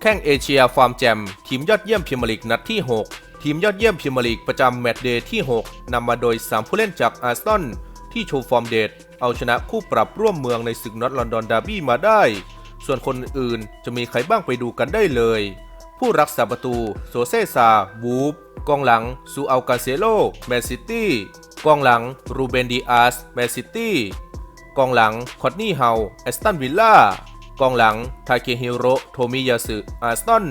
แข่งเอเชียฟาร์มแจม ทีมยอดเยี่ยมพรีเมียร์ลีกนัดที่ 6 ทีมยอดเยี่ยมพรีเมียร์ลีกประจำแมตช์เดย์ที่ 6 นำมาโดย 3 ผู้เล่นจากอาร์เซนที่โชว์ฟอร์มเดดเอาชนะคู่ปรับร่วมเมืองในศึกน็อตลอนดอนดาร์บี้มาได้ ส่วนคนอื่นจะมีใครบ้างไปดูกันได้เลย ผู้รักษาประตูโซเซซาวูฟกองหลังซูอัลกาเซโลแมนซิตี้กองหลังรูเบนดีอาสแมนซิตี้กองหลังคอตนี่เฮาแอสตันวิลล่า กองหลัง ทาเคฮิโรโทมิยาสึอาร์สตัน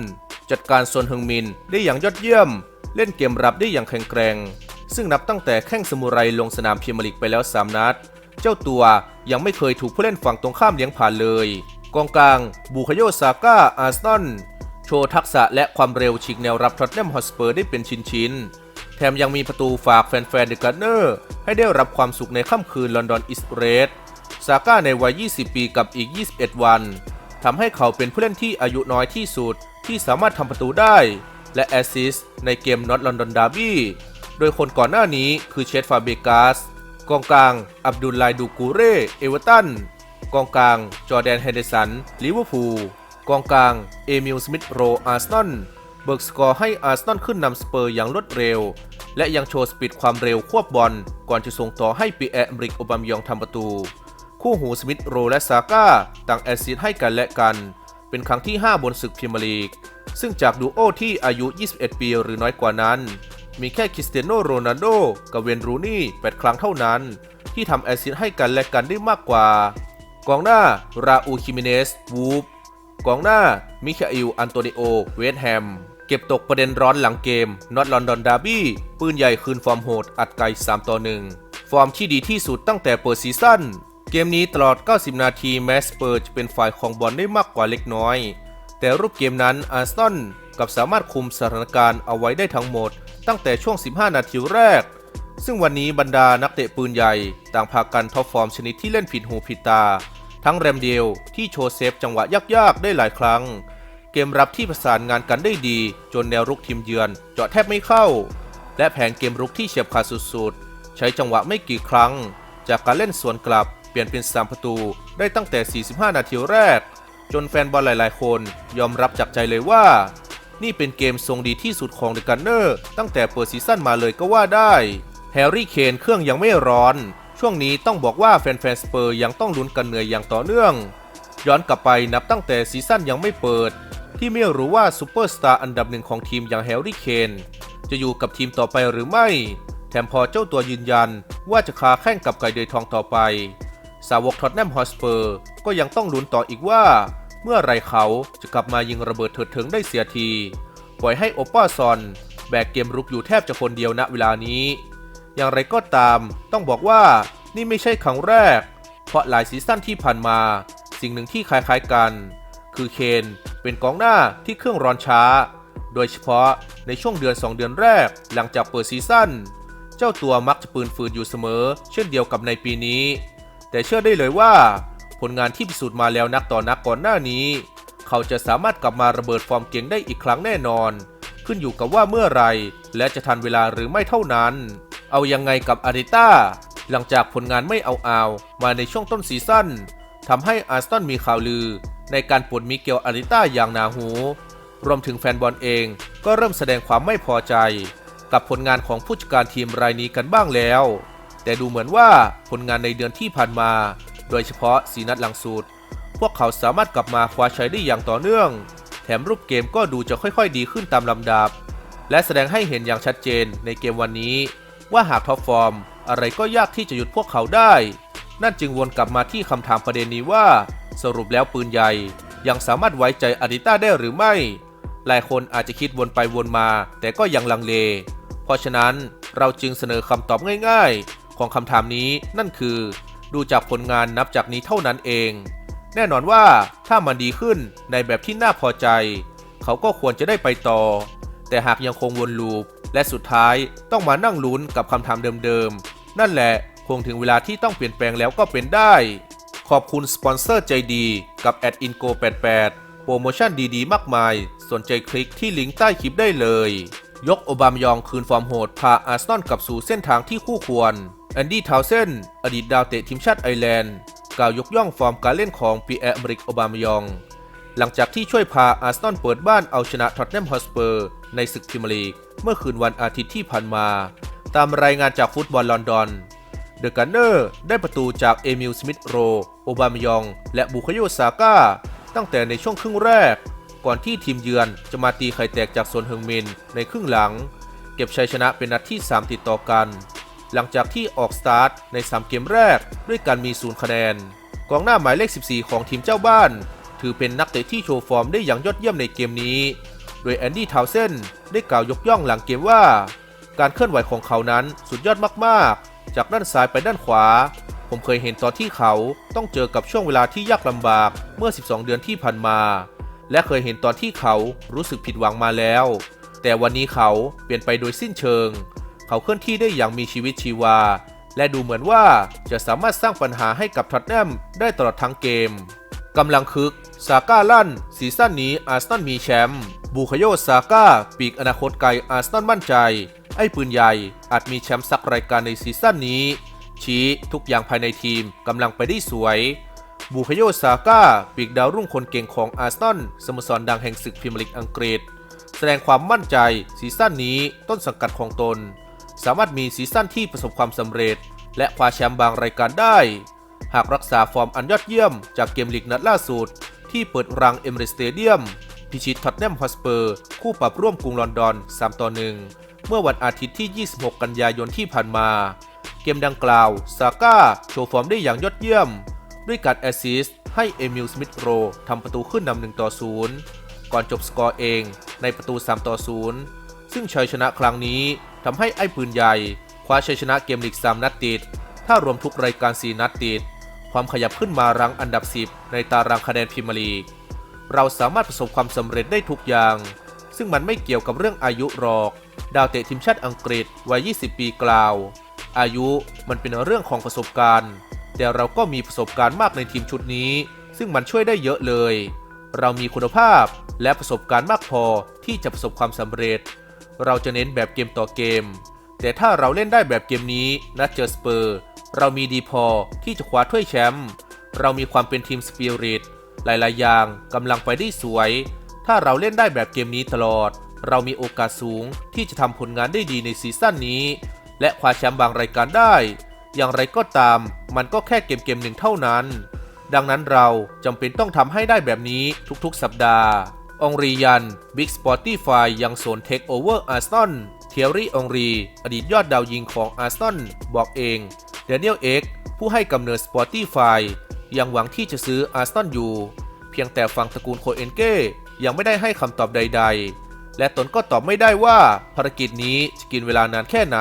จัดการซนฮึงมินได้อย่างยอดเยี่ยม เล่นเกมรับได้อย่างแข็งแกร่ง ซึ่งนับตั้งแต่แข้งสมุไรลงสนามพรีเมียร์ลีกไปแล้ว 3 นัด เจ้าตัวยังไม่เคยถูกผู้เล่นฝั่งตรงข้ามเลี้ยงผ่านเลย กองกลาง บูคาโยซาก้าอาร์สตันโชว์ทักษะและความเร็วฉีกแนวรับทอตแนมฮอสเปอร์ได้เป็นชิ้นๆแถมยังมีประตูฝากแฟนๆเดอะการ์เนอร์ให้ได้รับความสุขในค่ำคืนลอนดอนอิสเรส ซาก้าในวัย 20 ปีกับอีก 21 วันทำให้เขาเป็นผู้เล่นที่อายุน้อยที่สุดที่สามารถทำประตูได้ และแอสซิสในเกมน็อตลอนดอนดาร์บี้โดยคนก่อนหน้านี้คือเชดฟาเบกาสกองกลาง อับดุลไลดูกูเร่ เอเวอร์ตัน กองกลาง จอแดนเฮนเดสัน ลิเวอร์พูล กองกลาง เอมิล สมิธโร อาร์เซนอล เบิกสกอร์ให้อาร์เซนอลขึ้นนำสเปอร์อย่างรวดเร็ว และยังโชว์สปีดความเร็วควบบอล ก่อนจะส่งต่อให้ปีแอร์อมริกโอบามยองทำประตู คู่หูสมิธโรและซาก้าต่างแอซิสให้กันและกัน เป็นครั้งที่ 5 บนศึกพรีเมียร์ลีก ซึ่งจากดูโอที่อายุ 21 ปีหรือน้อยกว่านั้น มีแค่คริสเตียโนโรนัลโดกับเวนรูนี่ 8 ครั้งเท่านั้น ที่ทำแอซิสให้กันและกันได้มากกว่า กองหน้าราอูคิมิเนสวูฟกองหน้ามิคาอิลอันโตนิโอเวสแฮมเก็บตกประเด็นร้อนหลังเกมนอตลอนดอนดาร์บี้ปืนใหญ่คืนฟอร์มโหดอัดไกล 3 ต่อ 1 ฟอร์มที่ดีที่สุดตั้งแต่เปิดซีซั่น เกมนี้ตลอด 90 นาทีแมสเปอร์จะเป็นฝ่ายของบอลได้มากกว่าเล็กน้อย แต่รูปเกมนั้นอาร์ซนอลกลับสามารถคุมสถานการณ์เอาไว้ได้ทั้งหมด ตั้งแต่ช่วง 15 นาทีแรก ซึ่งวันนี้บรรดานักเตะปืนใหญ่ ต่างพากันท็อปฟอร์มชนิดที่เล่นผิดหูผิดตา ทั้งแรมเดียวที่โชว์เซฟจังหวะยากๆ ได้หลายครั้ง เกมรับที่ประสานงานกันได้ดี จนแนวรุกทีมเยือนเจาะแทบไม่เข้า และแผนเกมรุกที่เฉียบขาดสุดๆ ใช้จังหวะไม่กี่ครั้ง จากการเล่นสวนกลับ เปลี่ยนเป็น 3 ประตูได้ตั้งแต่ 45 นาทีแรก จนแฟนบอลหลายๆ คนยอมรับจากใจเลยว่า นี่เป็นเกมทรงดีที่สุดของเดอะกันเนอร์ตั้งแต่เปิดซีซั่นมาเลยก็ว่าได้แฮร์รี่เคนเครื่องยังไม่ร้อน ช่วงนี้ต้องบอกว่าแฟนๆสเปอร์ยังต้องลุ้นกันเหนื่อยอย่างต่อเนื่อง ย้อนกลับไปนับตั้งแต่ซีซั่นยังไม่เปิด ที่ไม่รู้ว่าซูเปอร์สตาร์อันดับหนึ่งของทีมอย่างแฮร์รี่เคนจะอยู่กับทีมต่อไปหรือไม่ แถมพอเจ้าตัวยืนยันว่าจะคาแข่งกับไก่เดยทองต่อไป สาวกท็อตแนมฮอสเปอร์ก็ยังต้องลุ้นต่ออีกว่า เมื่อไรเขาจะกลับมายิงระเบิดเถิดเถิงได้เสียที ปล่อยให้โอป้าซอน แบกเกมรุกอยู่แทบจะคนเดียวณเวลานี้ อย่างไรก็ตามต้องบอกว่านี่ไม่ใช่ครั้งแรก เพราะหลายซีซั่นที่ผ่านมา สิ่งหนึ่งที่คล้ายๆกัน คือเคนเป็นกองหน้าที่เครื่องร้อนช้า โดยเฉพาะในช่วงเดือน 2 เดือนแรกหลังจากเปิดซีซั่น เจ้าตัวมักจะปืนฝืนอยู่เสมอ เช่นเดียวกับในปีนี้ แต่เชื่อได้เลยว่า ผลงานที่พิสูจน์มาแล้วนักต่อนักก่อนหน้านี้ เขาจะสามารถกลับมาระเบิดฟอร์มเก่งได้อีกครั้งแน่นอน ขึ้นอยู่กับว่าเมื่อไรและจะทันเวลาหรือไม่เท่านั้น เอายังไงกับอาริต้าหลังจากผลงานไม่เอาเอามาในช่วงต้นซีซั่นทำให้อาร์เซนมีข่าวลือ ในการปลดมิเกลอาริต้าอย่างหนาหู รวมถึงแฟนบอลเองก็เริ่มแสดงความไม่พอใจ กับผลงานของผู้จัดการทีมรายนี้กันบ้างแล้ว แต่ดูเหมือนว่าผลงานในเดือนที่ผ่านมา โดยเฉพาะสีนัดหลังสุด พวกเขาสามารถกลับมาคว้าชัยได้อย่างต่อเนื่อง แถมรูปเกมก็ดูจะค่อยๆ ดีขึ้นตามลำดับ และแสดงให้เห็นอย่างชัดเจนในเกมวันนี้ ว่าหากท็อปฟอร์ม อะไรก็ยากที่จะหยุดพวกเขาได้ นั่นจึงวนกลับมาที่คำถามประเด็นนี้ว่า สรุปแล้วปืนใหญ่ยังสามารถไว้ใจอาริต้าได้หรือไม่ หลายคนอาจจะคิดวนไปวนมา แต่ก็ยังลังเล เพราะฉะนั้นเราจึงเสนอคำตอบง่ายๆ ของคำถามนี้นั่นคือ ดูจากผลงานนับจากนี้เท่านั้นเอง แน่นอนว่าถ้ามันดีขึ้นในแบบที่น่าพอใจ เขาก็ควรจะได้ไปต่อ แต่หากยังคงวนลูป และสุดท้ายต้องมานั่งลุ้นกับคำถามเดิมๆ นั่นแหละคงถึงเวลาที่ต้องเปลี่ยนแปลงแล้วก็เป็นได้ ขอบคุณสปอนเซอร์ใจดีกับ a d i n g o 88โปรโมชั่นดีๆ มากมาย สนใจคลิกที่ลิงก์ใต้คลิปได้เลย ยกโอบามยองคืนฟอร์มโหด พาอาร์เซนอลกลับสู่เส้นทางที่คู่ควร แอนดี้ทาวเซนอดีตดาวเตะทีมชาติไอร์แลนด์ กล่าวยกย่องฟอร์มการเล่นของปีแอร์อเมริกโอบามยอง หลังจากที่ช่วยพาอาร์เซนอลเปิดบ้านเอาชนะท็อตแนมฮอสเปอร์ในศึกพรีเมียร์ลีกเมื่อคืนวันอาทิตย์ที่ผ่านมา ตามรายงานจากฟุตบอลลอนดอนเดอะกันเนอร์ได้ประตูจากเอมิลสมิธโรโอบามยอง และบุคโยซาก้าตั้งแต่ในช่วงครึ่งแรก ก่อนที่ทีมเยือนจะมาตีไข่แตกจากโซนเฮิงมินในครึ่งหลัง เก็บชัยชนะเป็นนัดที่ 3 ติดต่อกัน หลังจากที่ออกสตาร์ทใน 3 เกมแรกด้วยการมีศูนย์คะแนน กองหน้าหมายเลข 14 ของทีมเจ้าบ้าน ถือเป็นนักเตะที่โชว์ฟอร์มได้อย่างยอดเยี่ยมในเกมนี้ โดยแอนดี้ทาวเซนได้กล่าวยกย่องหลังเกมว่า การเคลื่อนไหวของเขานั้นสุดยอดมากๆ จากด้านซ้ายไปด้านขวาผมเคยเห็นตอนที่เขาต้องเจอกับช่วงเวลาที่ยากลำบากเมื่อ 12 เดือนที่ผ่านมา และเคยเห็นตอนที่เขารู้สึกผิดหวังมาแล้ว แต่วันนี้เขาเปลี่ยนไปโดยสิ้นเชิง เขาเคลื่อนที่ได้อย่างมีชีวิตชีวา และดูเหมือนว่าจะสามารถสร้างปัญหาให้กับท็อตแนมได้ตลอดทั้งเกมกำลังคึก ซาก้าลั่น ซีซั่นนี้อาร์เซนอลมีแชมป์บูคาโยซาก้า ปีกอนาคตไกลอาร์เซนอลมั่นใจ ไอ้ปืนใหญ่อาจมีแชมป์สักรายการในซีซั่นนี้ ชี้ทุกอย่างภายในทีมกำลังไปได้สวย บูคาโยซาก้าปีกดาวรุ่งคนเก่งของอาร์เซนอลสโมสรดังแห่งศึกพรีเมียร์ลีกอังกฤษ แสดงความมั่นใจซีซั่นนี้ต้นสังกัดของตน สามารถมีซีซั่นที่ประสบความสำเร็จ และคว้าแชมป์บางรายการได้ หากรักษาฟอร์มอันยอดเยี่ยมจากเกมลีกนัดล่าสุด ที่เปิดรังเอมเรสเตเดียม พิชิตท็อตแนมฮอสเปอร์ คู่ปรับร่วมกรุงลอนดอน 3 ต่อ 1 เมื่อวันอาทิตย์ที่ 26 กันยายนที่ผ่านมา เกมดังกล่าวซาก้าโชว์ฟอร์มได้อย่างยอดเยี่ยม ด้วยการแอสซิสต์ให้เอมิลสมิธโรทำประตูขึ้นนำ1ต่อ0ก่อนจบสกอร์เองในประตู 3 ต่อ 0 ซึ่งชัยชนะครั้งนี้ทำให้ไอ้ปืนใหญ่คว้าชัยชนะเกมลีก 3 นัดติด ถ้ารวมทุกรายการ 4 นัดติด ความขยับขึ้นมารังอันดับ 10 ในตารางคะแนนพรีเมียร์ลีก เราสามารถประสบความสำเร็จได้ทุกอย่าง ซึ่งมันไม่เกี่ยวกับเรื่องอายุหรอก ดาวเตะทีมชาติอังกฤษวัย 20 ปีกล่าว อายุมันเป็นเรื่องของประสบการณ์ แต่เราก็มีประสบการณ์มากในทีมชุดนี้ ซึ่งมันช่วยได้เยอะเลย เรามีคุณภาพและประสบการณ์มากพอที่จะประสบความสำเร็จ เราจะเน้นแบบเกมต่อเกม แต่ถ้าเราเล่นได้แบบเกมนี้นัดเจอสเปอร์ เรามีดีพอที่จะคว้าถ้วยแชมป์เรามีความเป็นทีมสปิริตหลาย ๆ อย่างกำลังไปได้สวย ถ้าเราเล่นได้แบบเกมนี้ตลอด เรามีโอกาสสูงที่จะทำผลงานได้ดีในซีซั่นนี้ และคว้าแชมป์บางรายการได้ อย่างไรก็ตาม มันก็แค่เกมเกมหนึ่งเท่านั้น ดังนั้นเราจำเป็นต้องทำให้ได้แบบนี้ทุกๆสัปดาห์ องรียัน บิ๊กสปอร์ตี้ไฟยังโซนเทคโอเวอร์อาร์ซนอลเทียรี่องรี อดีตยอดดาวยิงของอาร์ซนอลบอกเองเดนิเอลเอ็กผู้ให้กำเนิดสปอร์ตี้ไฟยังหวังที่จะซื้ออาร์ซนอลอยู่ เพียงแต่ฝั่งตระกูลโคเอนเก้ยังไม่ได้ให้คำตอบใด ๆ และตนก็ตอบไม่ได้ว่าภารกิจนี้จะกินเวลานานแค่ไหน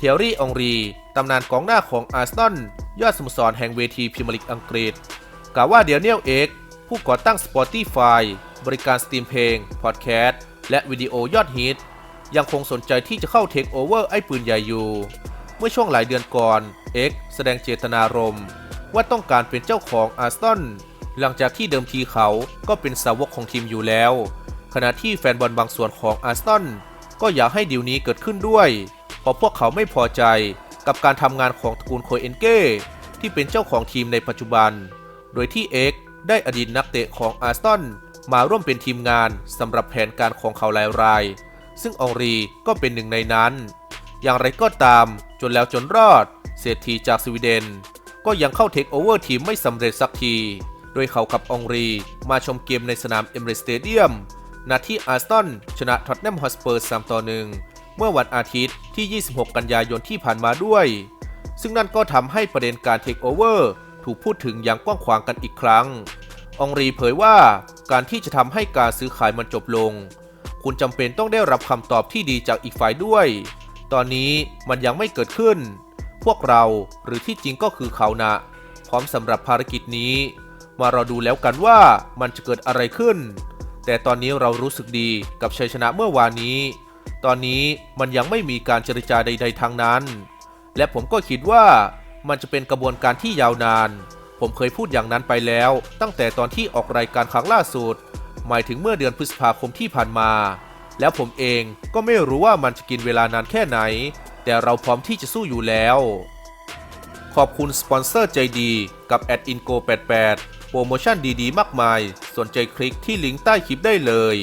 เทียรี่องรี ตำนานกองหน้าของอาร์ซนอลยอดสโมสรแห่งเวทีพรีเมียร์ลีกอังกฤษ กล่าวว่าเดนิเอลเอ็กผู้ก่อตั้ง Spotify บริการสตรีมเพลง พอดแคสต์ และวิดีโอยอดฮิต ยังคงสนใจที่จะเข้าเทคโอเวอร์ไอ้ปืนใหญ่อยู่ เมื่อช่วงหลายเดือนก่อน X แสดงเจตนารมณ์ ว่าต้องการเป็นเจ้าของอาร์ซนอลหลังจากที่เดิมทีเขาก็เป็นสาวกของทีมอยู่แล้ว ขณะที่แฟนบอลบางส่วนของอาร์ซนอลก็อยากให้ดีลนี้เกิดขึ้นด้วย ราะพวกเขาไม่พอใจกับการทำงานของตระกูลโคเอนเก้ที่เป็นเจ้าของทีมในปัจจุบัน โดยที่ X ได้อดีตนักเตะของอาร์เซนมาร่วมเป็นทีมงานสำหรับแผนการของเขาหลายราย ซึ่งองรีก็เป็นหนึ่งในนั้น อย่างไรก็ตามจนแล้วจนรอด เศรษฐีจากสวีเดน ก็ยังเข้าเทคโอเวอร์ทีมไม่สำเร็จสักที โดยเขากับองรีมาชมเกมในสนามเอมเรสเตเดียมนาที่อาร์เซนชนะท็อตแนมฮอสเปอร์3ต่อ1 เมื่อวันอาทิตย์ที่ 26 กันยายนที่ผ่านมาด้วย ซึ่งนั่นก็ทำให้ประเด็นการเทคโอเวอร์ถูกพูดถึงอย่างกว้างขวางกันอีกครั้ง องรีเผยว่าการที่จะทำให้การซื้อขายมันจบลง คุณจำเป็นต้องได้รับคำตอบที่ดีจากอีกฝ่ายด้วย ตอนนี้มันยังไม่เกิดขึ้น พวกเราหรือที่จริงก็คือเขานะ พร้อมสำหรับภารกิจนี้ มารอดูแล้วกันว่ามันจะเกิดอะไรขึ้น แต่ตอนนี้เรารู้สึกดีกับชัยชนะเมื่อวานนี้ ตอนนี้มันยังไม่มีการเจรจาใด ๆทางนั้น และผมก็คิดว่ามันจะเป็นกระบวนการที่ยาวนาน ผมเคยพูดอย่างนั้นไปแล้ว ตั้งแต่ตอนที่ออกรายการครั้งล่าสุด หมายถึงเมื่อเดือนพฤษภาคมที่ผ่านมา แล้วผมเองก็ไม่รู้ว่ามันจะกินเวลานานแค่ไหน แต่เราพร้อมที่จะสู้อยู่แล้ว ขอบคุณสปอนเซอร์ใจดีกับแอดอินโก88โปรโมชั่นดีๆ มากมาย สนใจคลิกที่ลิงก์ใต้คลิปได้เลย